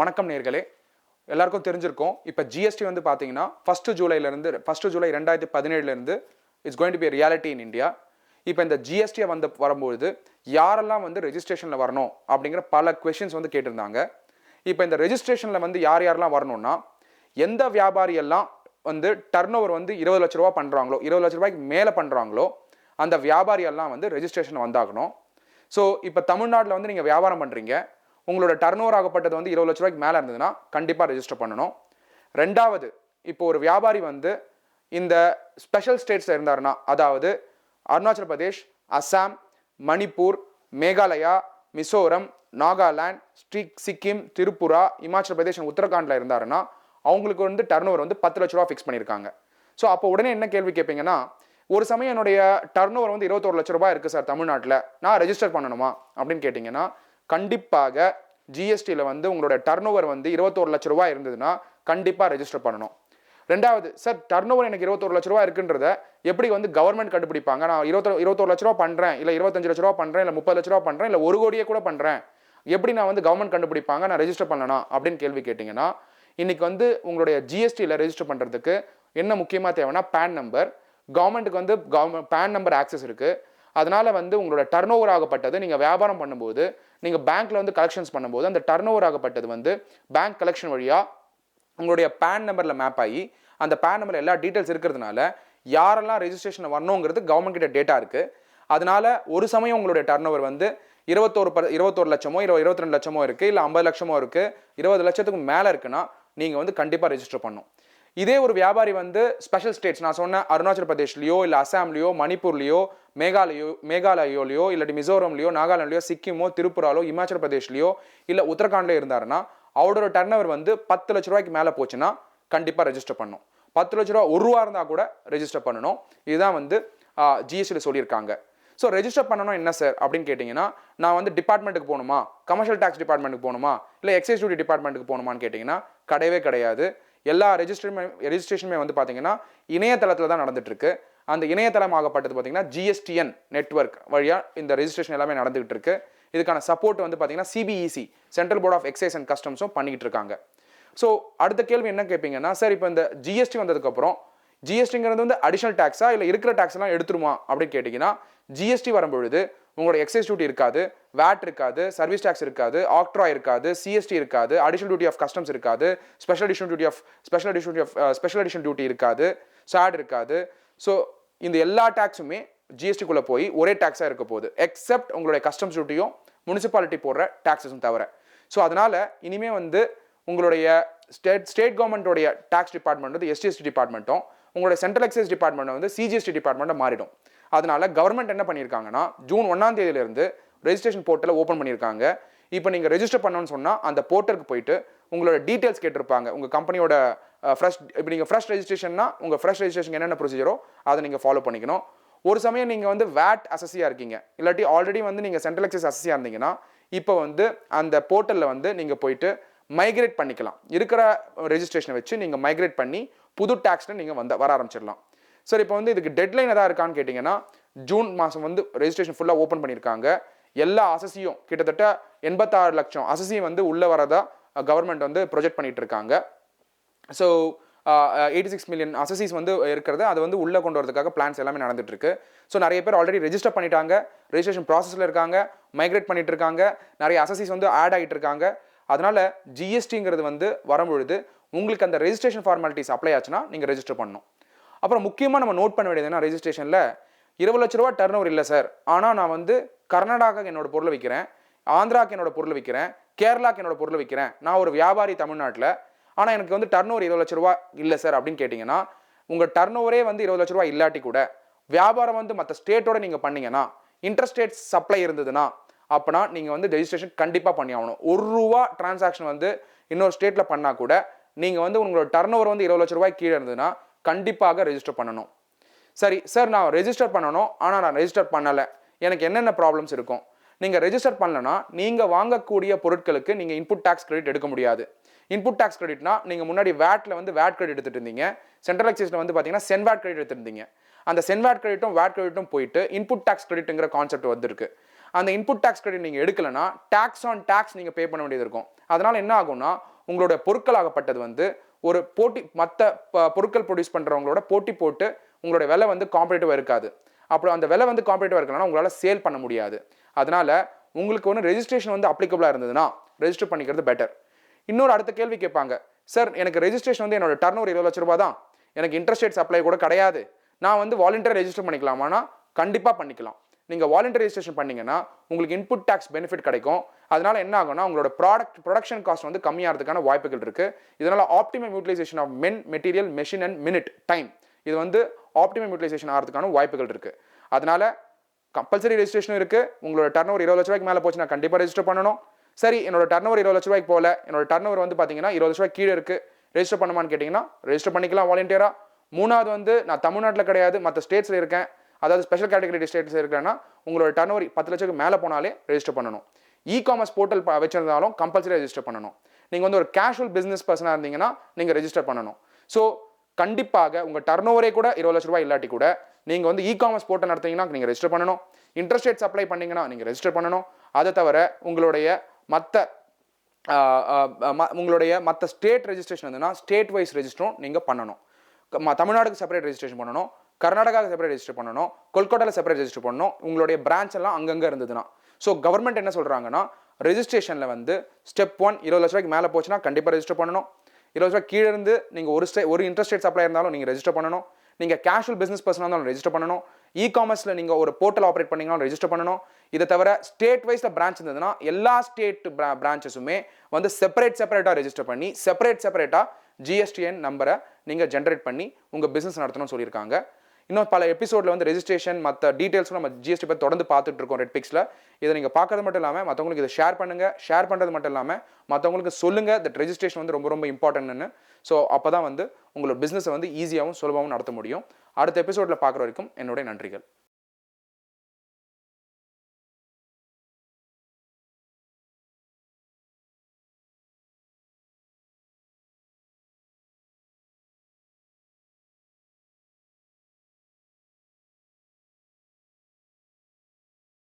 வணக்கம் நேர்களே. எல்லாருக்கும் தெரிஞ்சிருக்கும். இப்போ ஜிஎஸ்டி வந்து பார்த்தீங்கன்னா ஃபஸ்ட்டு ஜூலைலேருந்து ஃபஸ்ட்டு ஜூலை ரெண்டாயிரத்தி பதினேழுலேருந்து it's going to be reality in India இப்போ இந்த ஜிஎஸ்டியை வந்து வரும்பொழுது யாரெல்லாம் வந்து ரெஜிஸ்ட்ரேஷனில் வரணும் அப்படிங்கிற பல கொஷின்ஸ் வந்து கேட்டிருந்தாங்க. இப்போ இந்த ரெஜிஸ்ட்ரேஷனில் வந்து யார் யாரெல்லாம் வரணும்னா எந்த வியாபாரி எல்லாம் வந்து டர்ன் ஓவர் வந்து இருபது லட்ச ரூபா பண்ணுறாங்களோ இருபது லட்ச ரூபாய்க்கு மேலே பண்ணுறாங்களோ அந்த வியாபாரி எல்லாம் வந்து ரெஜிஸ்ட்ரேஷன் வந்தாகணும். ஸோ இப்போ தமிழ்நாட்டில் வந்து நீங்கள் வியாபாரம் பண்ணுறீங்க உங்களோட டர்ன் ஓவர் ஆகப்பட்டது வந்து இருபது லட்ச ரூபாய்க்கு மேலே இருந்ததுன்னா கண்டிப்பாக ரெஜிஸ்டர் பண்ணணும். ரெண்டாவது இப்போ ஒரு வியாபாரி வந்து இந்த ஸ்பெஷல் ஸ்டேட்ஸில் இருந்தாருன்னா அதாவது அருணாச்சல் பிரதேஷ் அஸ்ஸாம் மணிப்பூர் மேகாலயா மிசோரம் நாகாலாந்து ஸ்ரீ சிக்கிம் திரிபுரா இமாச்சல பிரதேஷ் உத்தரகாண்டில் இருந்தாருன்னா அவங்களுக்கு வந்து டர்ன் ஓவர் வந்து பத்து லட்ச ரூபா ஃபிக்ஸ் பண்ணியிருக்காங்க. ஸோ அப்போ உடனே என்ன கேள்வி கேட்பீங்கன்னா ஒரு சமயம் என்னுடைய டர்ன் ஓவர் வந்து இருபத்தோரு லட்ச ரூபாய் இருக்குது சார் தமிழ்நாட்டில் நான் ரெஜிஸ்டர் பண்ணணுமா? அப்படின்னு கேட்டிங்கன்னா கண்டிப்பாக ஜிஎஸ்டியில் வந்து உங்களோட டர்ன் ஓவர் வந்து இருபத்தோரு லட்ச ரூபாய் இருந்ததுன்னா கண்டிப்பாக ரெஜிஸ்டர் பண்ணணும். ரெண்டாவது சார் டர்ன் ஓவர் எனக்கு இருபத்தோரு லட்ச ரூபா இருக்குன்றத எப்படி வந்து கவர்மெண்ட் கண்டுபிடிப்பாங்க? நான் இருபத்தொரு இருபத்தோரு லட்ச ரூபா பண்ணுறேன் இல்லை இருபத்தஞ்சு லட்ச ரூபா பண்ணுறேன் இல்லை முப்பது லட்ச ரூபா பண்ணுறேன் இல்லை ஒரு கோடியே கூட பண்ணுறேன் எப்படி நான் வந்து கவர்மெண்ட் கண்டுபிடிப்பாங்க? நான் ரெஜிஸ்டர் பண்ணணும் அப்படின்னு கேள்வி கேட்டிங்கன்னா இன்றைக்கி வந்து உங்களுடைய ஜிஎஸ்டியில் ரெஜிஸ்டர் பண்ணுறதுக்கு என்ன முக்கியமாக தேவைன்னா பேன் நம்பர் கவர்மெண்ட்டுக்கு வந்து கவர்மெண்ட் பேன் நம்பர் ஆக்சஸ் இருக்குது அதனால் வந்து உங்களோட டர்ன் ஓவர் ஆகப்பட்டது நீங்கள் வியாபாரம் பண்ணும்போது நீங்கள் பேங்க்கில் வந்து கலெக்ஷன்ஸ் பண்ணும்போது அந்த டர்ன் ஓவர் ஆகப்பட்டது வந்து பேங்க் கலெக்ஷன் வழியாக உங்களுடைய பேன் நம்பரில் மேப் ஆகி அந்த பேன் நம்பரில் எல்லா டீட்டெயில்ஸ் இருக்கிறதுனால யாரெல்லாம் ரெஜிஸ்ட்ரேஷன் வரணுங்கிறது கவர்மெண்ட் கிட்ட டேட்டா இருக்குது அதனால ஒரு சமயம் உங்களுடைய டர்ன் ஓவர் வந்து இருபத்தோரு ப இருபத்தோரு லட்சமோ இருபது இருபத்தி ரெண்டு லட்சமோ இருக்குது இல்லை ஐம்பது லட்சமோ இருக்குது இருபது லட்சத்துக்கு மேலே இருக்குன்னா நீங்கள் வந்து கண்டிப்பாக ரெஜிஸ்டர் பண்ணணும். இதே ஒரு வியாபாரி வந்து ஸ்பெஷல் ஸ்டேட்ஸ் நான் சொன்ன அருணாச்சல் பிரதேஷ்லையோ இல்லை அசாம்லேயோ மணிப்பூர்லேயோ மேகாலயோ மேகாலயோலையோ இல்லாட்டி மிசோரம்லையோ நாகாலாண்ட்லையோ சிக்கிமோ திருப்புராலோ இமாச்சல பிரதேஷ்லையோ இல்லை உத்தரகாண்ட்லையோ இருந்தாருன்னா அவரோட டர்ன் ஓவர் வந்து பத்து லட்ச ரூபாய்க்கு மேலே போச்சுன்னா கண்டிப்பாக ரெஜிஸ்டர் பண்ணணும். பத்து லட்ச ரூபா ஒரு ரூபா இருந்தால் கூட ரெஜிஸ்டர் பண்ணணும். இதுதான் வந்து ஜிஎஸ்டியில் சொல்லியிருக்காங்க. ஸோ ரெஜிஸ்டர் பண்ணணும் என்ன சார் அப்படின்னு கேட்டிங்கன்னா நான் வந்து டிபார்ட்மெண்ட்டுக்கு போகணுமா? கமர்ஷியல் டேக்ஸ் டிபார்ட்மெண்ட்டுக்கு போகணுமா? இல்லை எக்ஸைஸ் டியூட்டி டிபார்ட்மெண்ட்டுக்கு போகணுமான்னு கேட்டிங்கன்னா கிடையவே கிடையாது. எல்லா ரெஜிஸ்ட்ரேஷன் ரெஜிஸ்ட்ரேஷனுமே வந்து பார்த்தீங்கன்னா இணையதளத்தில் தான் நடந்துகிட்ருக்கு அந்த இணையதளம் ஆகப்பட்டது பார்த்தீங்கன்னா ஜிஎஸ்டிஎன் நெட்வொர்க் வழியாக இந்த ரெஜிஸ்ட்ரேஷன் எல்லாமே நடந்துகிட்டு இருக்கு இதுக்கான சப்போர்ட் வந்து பார்த்தீங்கன்னா CBEC central board of excise and கஸ்டம்ஸும் பண்ணிக்கிட்டு இருக்காங்க ஸோ அடுத்த கேள்வி என்ன கேட்பீங்கன்னா சார் இப்போ இந்த ஜிஎஸ்டி வந்ததுக்கப்புறம் ஜிஎஸ்டிங்கிறது வந்து அடிஷனல் டேக்ஸா இல்லை இருக்கிற டேக்ஸ் எல்லாம் எடுத்துருமா? அப்படின்னு கேட்டிங்கன்னா ஜிஎஸ்டி வரும்பொழுது உங்களோட எக்ஸைஸ் டியூட்டி இருக்காது வேட் இருக்காது சர்வீஸ் டேக்ஸ் இருக்காது ஆக்ட்ரா இருக்காது சிஎஸ்டி இருக்காது அடிஷனல் டியூட்டி ஆஃப் கஸ்டம்ஸ் இருக்காது special addition duty of special addition duty of special addition duty இருக்காது சாட் இருக்காது. ஸோ இந்த எல்லா டேக்ஸுமே ஜிஎஸ்டிக்குள்ளே போய் ஒரே டேக்ஸாக இருக்க போகுது. எக்ஸப்ட் உங்களுடைய கஸ்டம்ஸ் டியூட்டியும் முனிசிபாலிட்டி போடுற டேக்ஸஸும் தவிர. ஸோ அதனால் இனிமேல் வந்து உங்களுடைய ஸ்டேட் ஸ்டேட் கவர்மெண்ட்டோடைய டேக்ஸ் டிபார்ட்மெண்ட் வந்து எஸ்டிஎஸ்டி டிபார்ட்மெண்ட்டும் உங்களுடைய சென்ட்ரல் எக்ஸைஸ் டிபார்ட்மெண்ட் வந்து சிஜிஎஸ்டி டிபார்ட்மெண்ட்டாக மாறிடும். அதனால கவர்மெண்ட் என்ன பண்ணியிருக்காங்கன்னா ஜூன் ஒன்றாம் தேதியிலேருந்து ரெஜிஸ்ட்ரேஷன் போர்ட்டலை ஓப்பன் பண்ணியிருக்காங்க இப்போ நீங்கள் ரெஜிஸ்டர் பண்ணணும்னு சொன்னால் அந்த போர்ட்டலுக்கு போயிட்டு உங்களோட டீட்டெயில்ஸ் கேட்டிருப்பாங்க. உங்கள் கம்பெனியோட ஃப்ரெஷ் இப்போ நீங்கள் ஃப்ரெஷ் ரெஜிஸ்ட்ரேஷன்னா உங்கள் ஃப்ரெஷ் ரெஜிஸ்ட்ரேஷன் என்னென்ன ப்ரொசீஜரோ அதை நீங்கள் ஃபாலோ பண்ணிக்கணும். ஒரு சமயம் நீங்கள் வந்து வேட் அசஸியாக இருக்கீங்க. இல்லாட்டி ஆல்ரெடி வந்து நீங்கள் சென்ட்ரல் எக்ஸஸ் அசஸியாக இருந்தீங்கன்னா இப்போ வந்து அந்த போர்ட்டலில் வந்து நீங்கள் போயிட்டு மைக்ரேட் பண்ணிக்கலாம். இருக்கிற ரெஜிஸ்ட்ரேஷனை வச்சு நீங்கள் மைக்ரேட் பண்ணி புது டேக்ஸில் நீங்கள் வந்த வர ஆரம்பிச்சிடலாம். சார் இப்போ வந்து இதுக்கு டெட்லைன் எதாவது இருக்கான்னு கேட்டிங்கன்னா ஜூன் மாதம் வந்து ரெஜிஸ்ட்ரேஷன் ஃபுல்லாக ஓப்பன் பண்ணியிருக்காங்க எல்லா அசசியும் கிட்டத்தட்ட எண்பத்தாறு லட்சம் அசசியும் வந்து உள்ளே வரதா கவர்மெண்ட் வந்து ப்ரொஜெக்ட் பண்ணிகிட்டு இருக்காங்க. So eighty six million assessees வந்து இருக்கிறது அது வந்து உள்ளே கொண்டு வரதுக்காக பிளான்ஸ் எல்லாமே நடந்துட்டு இருக்கு. ஸோ நிறைய பேர் ஆல்ரெடி ரெஜிஸ்டர் பண்ணிட்டாங்க ரெஜிஸ்ட்ரேஷன் ப்ராசஸில் இருக்காங்க மைக்ரேட் பண்ணிட்டு இருக்காங்க நிறைய அசசிஸ் வந்து ஆட் ஆகிட்டு இருக்காங்க. அதனால ஜிஎஸ்டிங்கிறது வந்து வரும்பொழுது உங்களுக்கு அந்த ரெஜிஸ்ட்ரேஷன் ஃபார்மாலிட்டிஸ் அப்ளை ஆச்சுன்னா நீங்கள் ரெஜிஸ்டர் பண்ணணும். அப்புறம் முக்கியமாக நம்ம நோட் பண்ண வேண்டியது என்ன? ரெஜிஸ்ட்ரேஷனில் இருபது லட்ச ரூபா டர்ன் ஓவர் இல்லை சார் ஆனால் நான் வந்து கர்நாடகாக்கு என்னோட பொருளை விற்கிறேன் ஆந்திராக்கு என்னோட பொருள் விற்கிறேன் கேரளாக்கு என்னோட பொருளை விற்கிறேன் நான் ஒரு வியாபாரி தமிழ்நாட்டில். ஆனால் எனக்கு வந்து டர்ன் ஓவர் இருபது லட்ச ரூபா இல்லை சார் அப்படின்னு கேட்டிங்கன்னா உங்கள் டர்ன் ஓவரே வந்து இருபது லட்ச ரூபா இல்லாட்டி கூட வியாபாரம் வந்து மற்ற ஸ்டேட்டோட நீங்கள் பண்ணீங்கன்னா இன்டர்ஸ்டேட் சப்ளை இருந்ததுன்னா அப்போனா நீங்கள் வந்து ரெஜிஸ்ட்ரேஷன் கண்டிப்பாக பண்ணி ஆகணும். ஒரு ரூபா டிரான்சாக்ஷன் வந்து இன்னொரு ஸ்டேட்டில் பண்ணால் கூட நீங்கள் வந்து உங்களோட டர்ன் ஓவர் வந்து இருபது லட்ச ரூபாய் கீழே இருந்ததுன்னா கண்டிப்பாக ரெஜிஸ்டர் பண்ணணும். சரி சார் நான் ரெஜிஸ்டர் பண்ணணும் ஆனால் நான் ரெஜிஸ்டர் பண்ணலை. எனக்கு என்னென்ன ப்ராப்ளம்ஸ் இருக்கும்? நீங்கள் ரெஜிஸ்டர் பண்ணலன்னா நீங்கள் வாங்கக்கூடிய பொருட்களுக்கு நீங்கள் இன்புட் டேக்ஸ் கிரெடிட் எடுக்க முடியாது. இன்புட் டேக்ஸ் கிரெடிட்னா நீங்கள் முன்னாடி வேட்டில் வந்து வேட் கிரெடிட் எடுத்துட்டு இருந்தீங்க. சென்ட்ரல் எக்ஸைஸில் வந்து பார்த்தீங்கன்னா சென்வேட் கிரெடிட் எடுத்திருந்தீங்க. அந்த சென்வேட் கிரெடிட்டும் வேட் கிரெடிட்டும் போயிட்டு இன்புட் டேக்ஸ் கிரெடிட்டுங்கிற கான்செப்ட் வந்திருக்கு. அந்த இன்புட் டேக்ஸ் கிரெடிட் நீங்கள் எடுக்கலைன்னா டேக்ஸ் ஆன் டேக்ஸ் நீங்கள் பே பண்ண வேண்டியது இருக்கும். அதனால் என்ன ஆகும்னா உங்களோட பொருட்களாகப்பட்டது வந்து ஒரு போட்டி மற்ற பொருட்கள் ப்ரொடியூஸ் பண்ணுறவங்களோட போட்டி போட்டு உங்களோட விலை வந்து காம்படேட்டிவாக இருக்காது. அப்புறம் அந்த விலை வந்து காம்படேட்டிவாக இருக்கலன்னா உங்களால் சேல் பண்ண முடியாது. அதனால் உங்களுக்கு ஒன்று ரெஜிஸ்ட்ரேஷன் வந்து அப்ளிகபிளாக இருந்ததுன்னா ரெஜிஸ்டர் பண்ணிக்கிறது பெட்டர் இன்னொரு அடுத்த கேள்வி கேட்பாங்க. சார் எனக்கு ரெஜிஸ்ட்ரேஷன் வந்து என்னோட டர்ன் இருபது லட்ச ரூபா தான். எனக்கு இன்ட்ரெஸ்ட் ரேட் சப்ளை கூட கிடையாது. நான் வந்து வாலண்டியர் ரெஜிஸ்டர் பண்ணிக்கலாமானா கண்டிப்பாக பண்ணிக்கலாம். நீங்கள் வாலண்டியர் ரெஜிஸ்ட்ரேஷன் பண்ணிங்கன்னா உங்களுக்கு இன்புட் டேக்ஸ் பெனிஃபிட் கிடைக்கும். அதனால் என்ன ஆகும்னா உங்களோட ப்ராடக்ட் ப்ரொடக்ஷன் காஸ்ட் வந்து கம்மியாகிறதுக்கான வாய்ப்புகள் இருக்குது இதனால் optimum utilisation of men material machine and minute time இது வந்து ஆப்டிமம் யூட்டிலைசேஷன் ஆகிறதுக்கான வாய்ப்புகள் இருக்குது அதனால் கம்பல்சரி ரெஜிஸ்ட்ரேஷன் இருக்குது உங்களோட டர்ன் ஓவர் இருபது லட்ச ரூபாய்க்கு மேலே போச்சுன்னா கண்டிப்பாக ரெஜிஸ்டர் பண்ணணும். சரி என்னோட டர்ன் ஓவர் இருபது லட்ச ரூபாய்க்கு போகல. என்னோட டர்ன் ஓவர் வந்து பார்த்தீங்கன்னா இருபது லட்ச ரூபாய் கீழே இருக்குது ரெஜிஸ்டர் பண்ணுமான்னு கேட்டிங்கன்னா ரெஜிஸ்டர் பண்ணிக்கலாம் வாலண்டியராக மூணாவது வந்து நான் தமிழ்நாட்டில் கிடையாது மற்ற ஸ்டேட்ஸில் இருக்கேன். அதாவது ஸ்பெஷல் கேட்டகரி ஸ்டேட்ஸ் இருக்கிறேன்னா உங்களோட டர்ன் ஓவர் பத்து லட்சத்துக்கு மேலே போனாலே ரெஜிஸ்டர் பண்ணணும். இ காமர்ஸ் போர்ட்டல் வச்சிருந்தாலும் கம்பல்சரி ரெஜிஸ்டர் பண்ணணும். நீங்கள் வந்து ஒரு கேஷுவல் பிஸ்னஸ் பர்சனாக இருந்தீங்கன்னா நீங்கள் ரெஜிஸ்டர் பண்ணணும். ஸோ கண்டிப்பாக உங்கள் டர்ன் ஓவரே கூட இருபது லட்ச ரூபாய் இல்லாட்டி கூட நீங்கள் வந்து இ காமர்ஸ் போர்ட்டல் நடத்துனீங்கன்னா நீங்கள் ரெஜிஸ்டர் பண்ணணும். இன்ட்ரெஸ்ட் ரேட் சப்ளை பண்ணீங்கன்னா நீங்கள் ரெஜிஸ்டர் பண்ணணும். அதை தவிர உங்களுடைய மற்ற உங்களுடைய மற்ற ஸ்டேட் ரெஜிஸ்ட்ரேஷன் இருந்ததுன்னா ஸ்டேட் வைஸ் ரெஜிஸ்டரும் நீங்கள் பண்ணணும் தமிழ்நாடுக்கு செப்பரேட் ரெஜிஸ்ட்ரேஷன் பண்ணணும். கர்நாடகாவுக்கு செப்பரேட் ரெஜிஸ்டர் பண்ணணும். கொல்கட்டாவில் செப்பரேட் ரெஜிஸ்டர் பண்ணணும். உங்களுடைய பிரான்ச் எல்லாம் அங்கங்கே இருந்ததுன்னா ஸோ கவர்மெண்ட் என்ன சொல்கிறாங்கன்னா ரெஜிஸ்ட்ரேஷனில் வந்து ஸ்டெப் ஒன் இருபது லட்ச ரூபாய்க்கு மேலே போச்சுன்னா கண்டிப்பாக ரெஜிஸ்டர் பண்ணணும். இருபது ரூபாய் கீழே இருந்து நீங்கள் ஒரு ஸ்டே ஒரு இன்ட்ரெஸ்ட் ரேட் சப்ளை இருந்தாலும் நீங்கள் ரெஜிஸ்டர் பண்ணணும். நீங்கள் கேஷுவல் பிஸ்னஸ் பர்சனாக இருந்தாலும் ரெஜிஸ்டர் பண்ணணும். இ காமர்ஸில் நீங்கள் ஒரு போர்ட்டல் ஆப்ரேட் பண்ணிங்கனாலும் ரெஜிஸ்டர் பண்ணணும். இதை தவிர ஸ்டேட் வைஸில் பிரான்ச் இருந்ததுன்னா எல்லா ஸ்டேட் பிரான்ச்சஸுமே வந்து செப்பரேட் செப்பரேட்டாக ரெஜிஸ்டர் பண்ணி செப்பரேட் செப்பரேட்டாக ஜிஎஸ்டிஎன் நம்பரை நீங்கள் ஜென்ரேட் பண்ணி உங்கள் பிஸ்னஸ் நடத்தணும்னு சொல்லியிருக்காங்க. இன்னும் பல எபிசோடில் வந்து ரெஜிஸ்ட்ரேஷன் மற்ற டீட்டெயில்ஸும் நம்ம ஜிஎஸ்டி பற்றி தொடர்ந்து பார்த்துட்டு இருக்கோம் ரெட் பிக்ஸில் இதை நீங்கள் பார்க்கறது மட்டும் இல்லாமல் மற்றவங்களுக்கு இதை ஷேர் பண்ணுங்கள் ஷேர் பண்ணுறது மட்டும் இல்லாமல் மற்றவங்களுக்கு சொல்லுங்கள் தட் ரெஜிஸ்ட்ரேஷன் வந்து ரொம்ப ரொம்ப இம்பார்ட்டன்ட்னு ஸோ அப்போ தான் வந்து உங்களோட பிஸ்னஸை வந்து ஈஸியாகவும் சுலபமாகவும் நடத்த முடியும். அடுத்த எபிசோடில் பார்க்குற வரைக்கும் என்னுடைய நன்றிகள்.